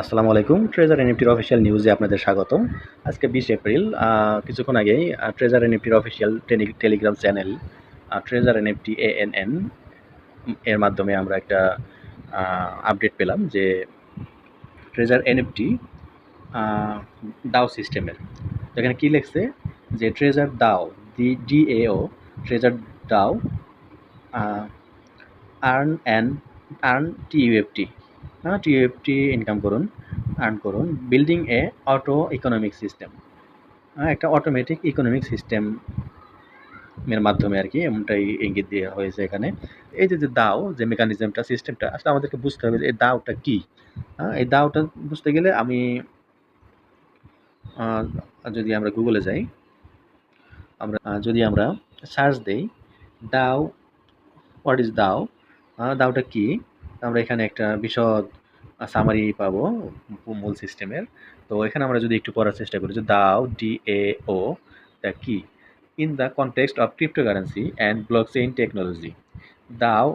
আসসালামু আলাইকুম। ট্রেজার এনএফটির অফিসিয়াল নিউজে আপনাদের স্বাগতম। আজকে বিশ এপ্রিল কিছুক্ষণ আগেই treasure এনএফটির official Telegram channel treasure NFT ANN এর মাধ্যমে আমরা একটা আপডেট পেলাম যে ট্রেজার এনএফটি দাও সিস্টেমের এখানে কী লেখছে? যে treasure DAO D DAO treasure DAO earn and earn T TUFT হ্যাঁ টিইউএফটি ইনকাম করুন আর্ন করুন building a auto economic system হ্যাঁ একটা অটোমেটিক ইকোনমিক সিস্টেম এর মাধ্যমে আর কি এমনটাই ইঙ্গিত দেওয়া হয়েছে এখানে। এই যে যে দাও, যে মেকানিজমটা সিস্টেমটা আসলে আমাদেরকে বুঝতে হবে যে এই দাওটা কী। হ্যাঁ এই দাওটা বুঝতে গেলে আমি যদি আমরা গুগলে যাই, আমরা যদি আমরা সার্চ দেই, দাও হোয়াট ইজ দাও দাওটা কি? আমরা এখানে একটা বিশদ সামারি পাবো মূল সিস্টেমের। তো এখানে আমরা যদি একটু পড়ার চেষ্টা করি যে দাও ডি এ ও তা কি? In the context of cryptocurrency and blockchain technology DAO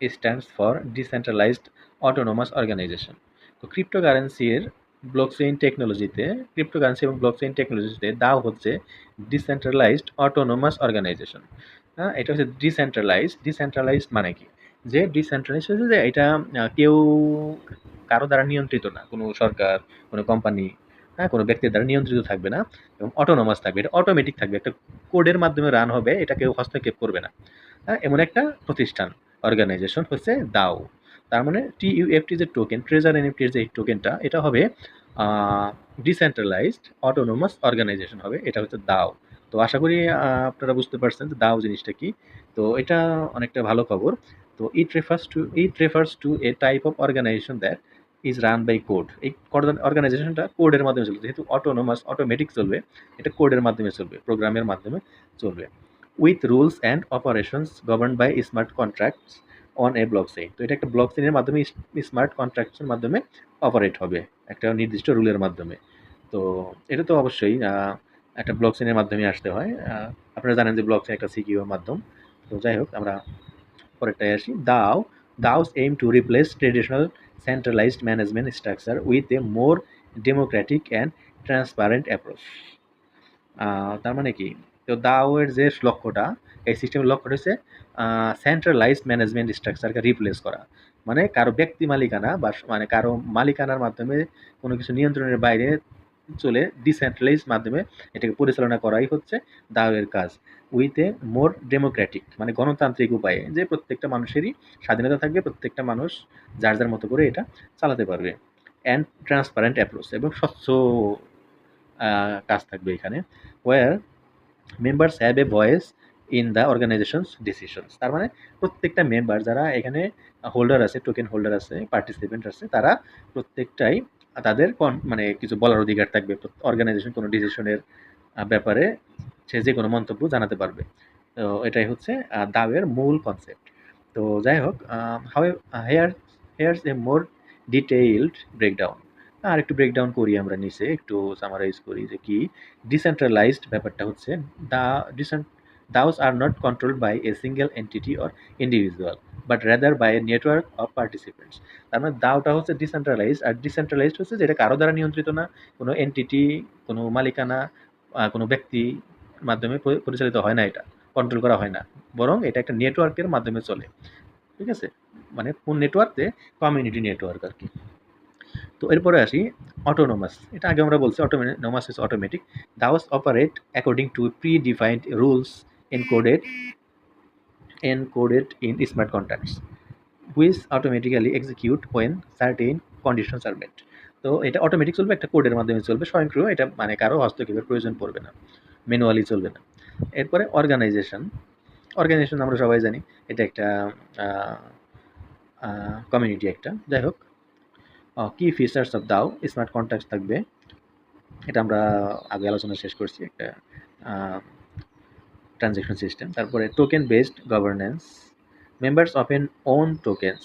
stands for decentralized autonomous organization তো ক্রিপ্টোকারেন্সির ব্লকচেইন টেকনোলজিতে ক্রিপ্টোকারেন্সি এবং ব্লকচেইন টেকনোলজিতে দাও হচ্ছে ডিসেন্ট্রালাইজড অটোনোমাস অর্গানাইজেশন হ্যাঁ এটা হচ্ছে ডিসেন্ট্রালাইজড ডিসেন্ট্রালাইজড মানে কি? যে ডিসেন্ট্রালাইজ হচ্ছে যে এটা কেউ কারও দ্বারা নিয়ন্ত্রিত না। কোনো সরকার, কোনো কোম্পানি হ্যাঁ কোনো ব্যক্তির দ্বারা নিয়ন্ত্রিত থাকবে না এবং অটোনোমাস থাকবে। এটা অটোমেটিক থাকবে। একটা কোডের মাধ্যমে রান হবে, এটা কেউ হস্তক্ষেপ করবে না। হ্যাঁ এমন একটা প্রতিষ্ঠান অর্গানাইজেশন হচ্ছে দাও তার মানে টি টিইউএফটি যে টোকেন ট্রেজার এনএফটির যে টোকেনটা এটা হবে ডিসেন্ট্রালাইজড অটোনোমাস অর্গানাইজেশন হবে। এটা হচ্ছে দাও তো আশা করি আপনারা বুঝতে পারছেন যে দাও জিনিসটা কি। তো এটা অনেকটা ভালো খবর। তো it refers to it refers to a type of organization that is run by code এই অর্গানাইজেশনটা কোডের মাধ্যমে চলবে। যেহেতু অটোনোমাস অটোমেটিক চলবে, এটা কোডের মাধ্যমে চলবে প্রোগ্রামের মাধ্যমে চলবে। With rules and operations govern by smart contracts on a block তো এটা একটা ব্লক চেইনের মাধ্যমে স্মার্ট কন্ট্রাক্টসের মাধ্যমে অপারেট হবে, একটা নির্দিষ্ট রুলের মাধ্যমে। তো এটা তো অবশ্যই একটা ব্লক চেইনের মাধ্যমে আসতে হয়। আপনারা জানেন যে ব্লক চেইন একটা সিকিউর মাধ্যম। তো যাই হোক, আমরা পরেরটায় আসি। DAO, DAOs aim to replace traditional centralized management structure with a more democratic and transparent approach তার মানে কি? তো দাওয়ের যে লক্ষ্যটা, এই সিস্টেমের লক্ষ্যটা হচ্ছে সেন্ট্রালাইজড ম্যানেজমেন্ট স্ট্রাকচারকে রিপ্লেস করা। মানে কারও ব্যক্তি মালিকানা বা মানে কারও মালিকানার মাধ্যমে কোনো কিছু নিয়ন্ত্রণের বাইরে চলে ডিসেন্ট্রালাইজ মাধ্যমে এটাকে পরিচালনা করাই হচ্ছে দাওয়ের কাজ উইথ এ মোর ডেমোক্রেটিক মানে গণতান্ত্রিক উপায়ে যে প্রত্যেকটা মানুষেরই স্বাধীনতা থাকবে, প্রত্যেকটা মানুষ যার যার মতো করে এটা চালাতে পারবে অ্যান্ড ট্রান্সপারেন্ট অ্যাপ্রোচ এবং স্বচ্ছ কাজ থাকবে এখানে where members have a voice in the organization's decisions তার মানে প্রত্যেকটা মেম্বার যারা এখানে হোল্ডার আছে টোকেন হোল্ডার আছে পার্টিসিপেন্ট আছে, তারা প্রত্যেকটাই তাদের কন- মানে কিছু বলার অধিকার থাকবে। অর্গানাইজেশন কোনো ডিসিশনের ব্যাপারে সে যে কোনো মন্তব্য জানাতে পারবে। তো এটাই হচ্ছে দাওয়ের মূল কনসেপ্ট তো যাই হোক how here here's a more detailed breakdown আর একটু ব্রেকডাউন করি আমরা নিচে, একটু সামারাইজ করি যে কি ডিসেন্ট্রালাইজড ব্যাপারটা হচ্ছে, the decent DAOs are not controlled by a single entity or individual but rather by a network of participants তার মানে দাওটা হচ্ছে ডিসেন্ট্রালাইজড আর ডিসেন্ট্রালাইজড হচ্ছে যেটা কারও দ্বারা নিয়ন্ত্রিত না। কোনো এনটিটি কোনো মালিকানা কোনো ব্যক্তি মাধ্যমে পরিচালিত হয় না এটা কন্ট্রোল করা হয় না। বরং এটা একটা নেটওয়ার্কের মাধ্যমে চলে। ঠিক আছে? মানে কোন নেটওয়ার্কে কমিউনিটি নেটওয়ার্ক আর কি। তো এরপরে আসি অটোনোমাস এটা আগে আমরা বলছি autonomous is automatic DAOs operate according to predefined rules encoded encoded in smart contracts, which automatically execute when certain conditions are met. তো এটা অটোমেটিক চলবে, একটা কোডের মাধ্যমে চলবে, স্বয়ংক্রিয়, এটা মানে কারও হস্তক্ষেপের প্রয়োজন পড়বে না ম্যানুয়ালি চলবে না। এরপরে অর্গানাইজেশন অর্গানাইজেশন আমরা সবাই জানি, এটা একটা কমিউনিটি একটা। যাই হোক কি features of DAO smart contact থাকবে। এটা আমরা আগে আলোচনা শেষ করছি, একটা ট্রানজ্যাকশন সিস্টেম তারপরে token based governance members of an own tokens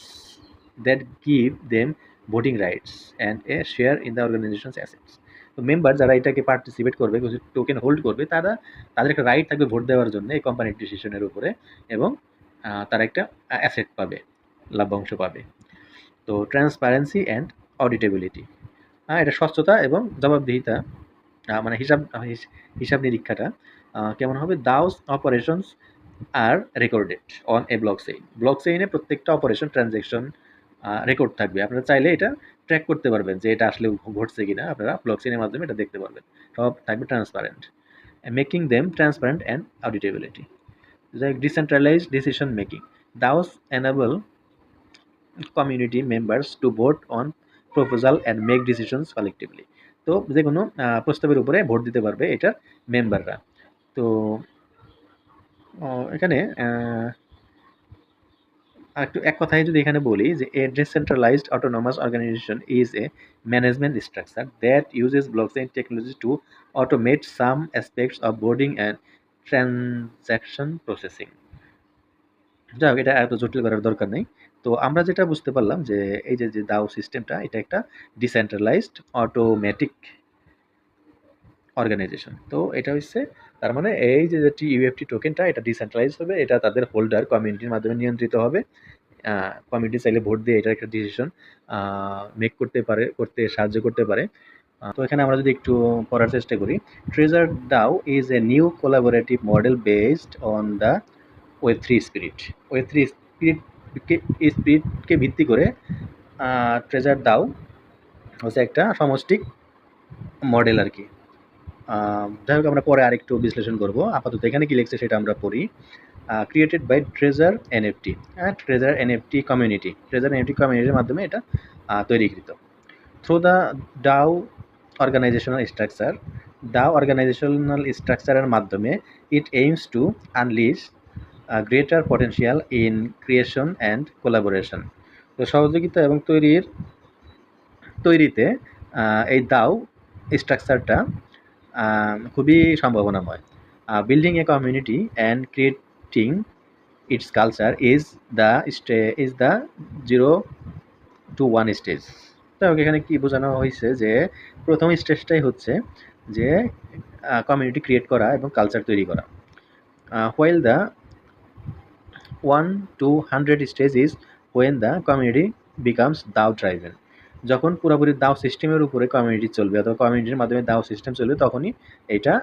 that give them voting rights and a share in the organization's assets তো মেম্বার যারা এটাকে পার্টিসিপেট করবে টোকেন হোল্ড করবে, তারা, তাদের একটা রাইট থাকবে ভোট দেওয়ার জন্য এই কোম্পানির ডিসিশনের উপরে এবং তারা একটা অ্যাসেট পাবে লাভ্যাংশ পাবে। তো ট্রান্সপারেন্সি অ্যান্ড অডিটেবিলিটি আ, এটা স্বচ্ছতা এবং জবাবদিহিতা মানে হিসাব, হিস, হিসাব নিরীক্ষাটা। কেমন হবে? DAOs operations are recorded on a blockchain. ব্লকচেইনে প্রত্যেকটা অপারেশন ট্রান্সেকশন আ রেকর্ড থাকবে। আপনারা চাইলে এটা ট্র্যাক করতে পারবেন যে এটা আসলেও ঘ ঘটছে কিনা আপনারা ব্লকচেইনের মাধ্যমে এটা দেখতে পারবেন। সব থাকবে transparent. Making them transparent and. Like decentralized decision making. DAOs enable community members to vote on proposal and make decisions collectively. তো যে কোনো প্রস্তাবের উপরে ভোট দিতে পারবে এটার মেম্বাররা। তো এখানে একটু এক কথায় যদি এখানে বলি যে address centralised autonomous organisation is a management structure that uses blocks and technology to automate some aspects of boarding and transaction processing যাই এটা এত জটিল করার দরকার নেই। তো আমরা যেটা বুঝতে পারলাম যে এই যে দাও সিস্টেমটা এটা একটা ডিসেন্ট্রালাইজড অটোমেটিক অর্গানাইজেশন তো এটা হচ্ছে তার মানে এই যে, যে টিইউএফটি টোকেনটা এটা ডিসেন্ট্রালাইজড হবে। এটা তাদের হোল্ডার কমিউনিটির মাধ্যমে নিয়ন্ত্রিত হবে। কমিউনিটি চাইলে ভোট দিয়ে এটার একটা ডিসিশন মেক করতে পারে করতে সাহায্য করতে পারে। তো এখানে আমরা যদি একটু পড়ার চেষ্টা করি। Treasure DAO is a new collaborative model based on the Web3 spirit. Web3 spirit কে স্পিরিটকে স্পিরিটকে ভিত্তি করে ট্রেজার DAO হচ্ছে একটা সমষ্টিক মডেল আরকি। আ যাই হোক আমরা পরে আরেকটু বিশ্লেষণ করব। আপাতত এখানে কি লিখছে সেটা আমরা পড়ি। ক্রিয়েটেড বাই ট্রেজার এনএফটি হ্যাঁ, treasure NFT community. Treasure NFT কমিউনিটির মাধ্যমে এটা তৈরিকৃত। Through the DAO organisational structure, DAO organisational স্ট্রাকচারের মাধ্যমে it aims to unleash greater potential in creation and collaboration. তো সহযোগিতা এবং তৈরির তৈরিতে এই DAO স্ট্রাকচারটা খুবই সম্ভাবনাময়। Building a community and creating its culture is the stay is the zero to one stage. তো এখানে কি বোঝানো হয়েছে যে, প্রথম স্টেজটাই হচ্ছে যে কমিউনিটি ক্রিয়েট করা এবং কালচার তৈরি করা। Uh while the 1 to 100 stage is the community becomes DAO driven. যখন পুরোপুরি দাও সিস্টেমের উপরে কমিউনিটি চলবে অথবা কমিউনিটির মাধ্যমে দাও সিস্টেম চলবে তখনই এটা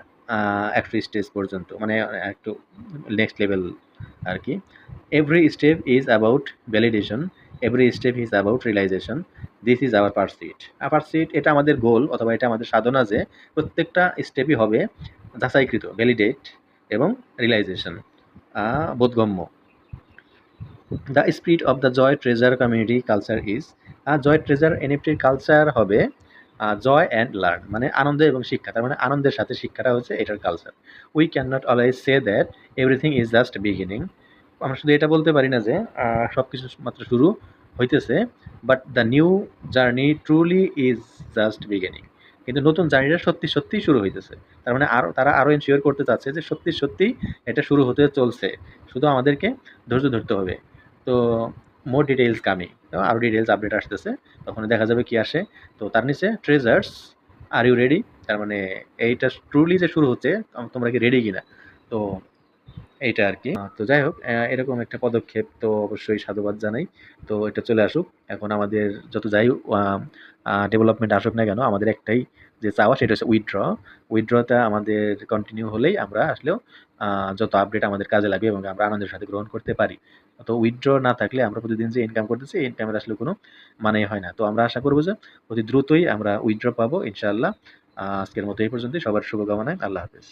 একটা স্টেজ পর্যন্ত মানে একটু নেক্সট লেভেল আর কি every step is about validation, every step is about realisation. This is our pursuit. A pursuit এটা আমাদের গোল অথবা এটা আমাদের সাধনা যে প্রত্যেকটা স্টেপই হবে যাচাইকৃত, ভ্যালিডেট এবং রিয়ালাইজেশন বোধগম্য। The spirit of the joy treasure community culture is joy treasure এনএফটির culture হবে জয় অ্যান্ড লার্ন মানে আনন্দ এবং শিক্ষা। তার মানে আনন্দের সাথে শিক্ষাটা হচ্ছে এটার culture. We can not always say that everything is just beginning. আমরা শুধু এটা বলতে পারি না যে আ সবকিছু মাত্র শুরু হইতেছে। But the new journey truly is just beginning. কিন্তু নতুন জার্নিটা সত্যি, সত্যি শুরু হইতেছে। তার মানে আরও তারা আরও এনশিওর করতে চাচ্ছে যে সত্যি, সত্যি এটা শুরু হতে চলছে। শুধু আমাদেরকে ধৈর্য ধরতে হবে। তো মোর ডিটেইলস কামিং। আরও ডিটেইলস আপডেট আসতেছে। তখন দেখা যাবে কি আসে। তো তার নিচে ট্রেজার্স আর ইউ রেডি? তার মানে এইটা ট্রুলি যে শুরু হচ্ছে তোমরা কি রেডি কিনা? তো এইটা আর কি তো যাই হোক এরকম একটা পদক্ষেপ তো অবশ্যই সাধুবাদ জানাই। তো এটা চলে আসুক। এখন আমাদের যত যাই ডেভেলপমেন্ট আসুক না কেন, আমাদের একটাই যে চাওয়া সেটা হচ্ছে উইথড্র। উইথড্রটা আমাদের কন্টিনিউ হলেই আমরা আসলেও যত আপডেট আমাদের কাজে লাগবে এবং আমরা আনন্দের সাথে গ্রহণ করতে পারি। তো উইথড্র না থাকলে আমরা প্রতিদিন যে ইনকাম করতেছি, এই ইনকামের আসলে কোনো মানেই হয় না। তো আমরা আশা করব যে অতি দ্রুতই আমরা উইথড্র পাবো ইনশাল্লাহ আজকের মতো এই পর্যন্তই। সবার শুভকামনায়। আল্লাহ হাফেজ।